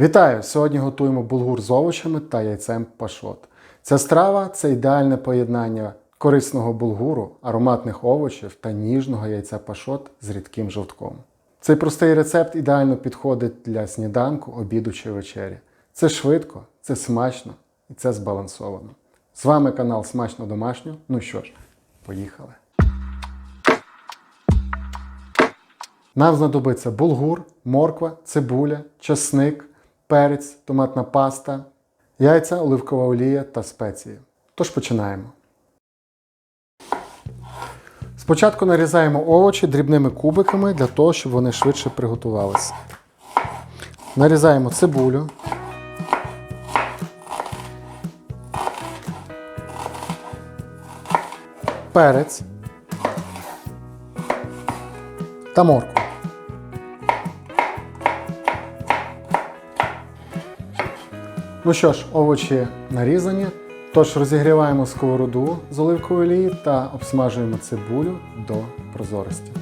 Вітаю! Сьогодні готуємо булгур з овочами та яйцем пашот. Ця страва це ідеальне поєднання корисного булгуру, ароматних овочів та ніжного яйця пашот з рідким жовтком. Цей простий рецепт ідеально підходить для сніданку, обіду чи вечері. Це швидко, це смачно і це збалансовано. З вами канал Смачно Домашньо. Ну що ж, поїхали! Нам знадобиться булгур, морква, цибуля, часник, перець, томатна паста, яйця, оливкова олія та спеції. Тож починаємо. Спочатку нарізаємо овочі дрібними кубиками для того, щоб вони швидше приготувалися. Нарізаємо цибулю. Перець та моркву. Ну що ж, овочі нарізані. Тож розігріваємо сковороду з оливкової олії та обсмажуємо цибулю до прозорості.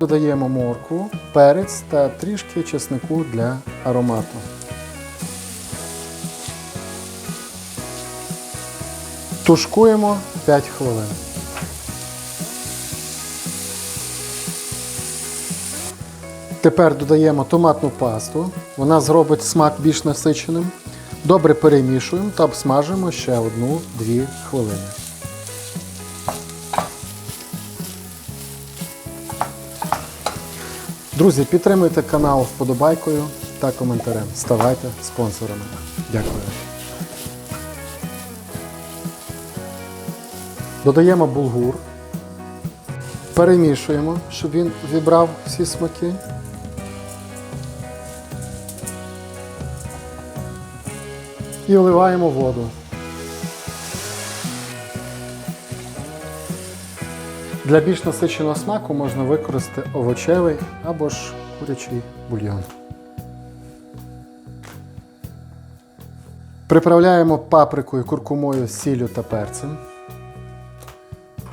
Додаємо моркву, перець та трішки чеснику для аромату. Тушкуємо 5 хвилин. Тепер додаємо томатну пасту. Вона зробить смак більш насиченим. Добре перемішуємо та обсмажуємо ще 1-2 хвилини. Друзі, підтримуйте канал вподобайкою та коментарем. Ставайте спонсорами. Дякую. Додаємо булгур. Перемішуємо, щоб він вібрав всі смаки. І вливаємо воду. Для більш насиченого смаку можна використати овочевий або ж курячий бульйон. Приправляємо паприкою, куркумою, сіллю та перцем.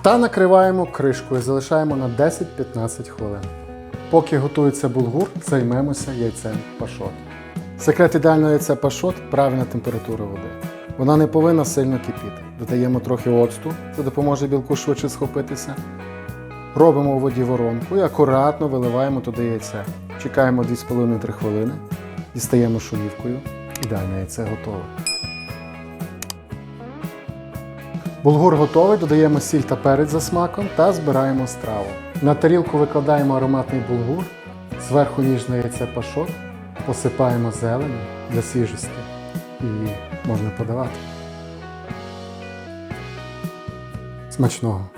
Та накриваємо кришкою, залишаємо на 10-15 хвилин. Поки готується булгур, займемося яйцем пашот. Секрет ідеального яйця пашот правильна температура води. Вона не повинна сильно кипіти. Додаємо трохи оцту, це допоможе білку швидше схопитися. Робимо у воді воронку і акуратно виливаємо туди яйце. Чекаємо 2,5-3 хвилини, дістаємо шолівкою. Ідеальне яйце готове. Булгур готовий, додаємо сіль та перець за смаком та збираємо страву. На тарілку викладаємо ароматний булгур, зверху ніжне яйце пашот, посипаємо зеленю для свіжості і можна подавати. Смачного!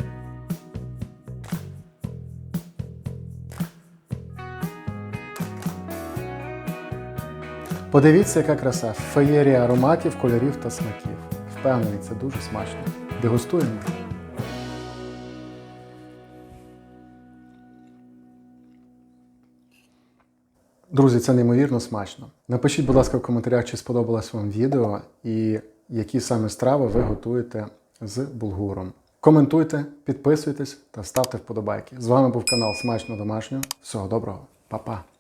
Подивіться, яка краса, феєрія ароматів, кольорів та смаків. Впевнений, це дуже смачно. Дегустуємо. Друзі, це неймовірно смачно. Напишіть, будь ласка, в коментарях, чи сподобалось вам відео і які саме страви ви готуєте з булгуром. Коментуйте, підписуйтесь та ставте вподобайки. З вами був канал Смачно Домашньо. Всього доброго, Па-па!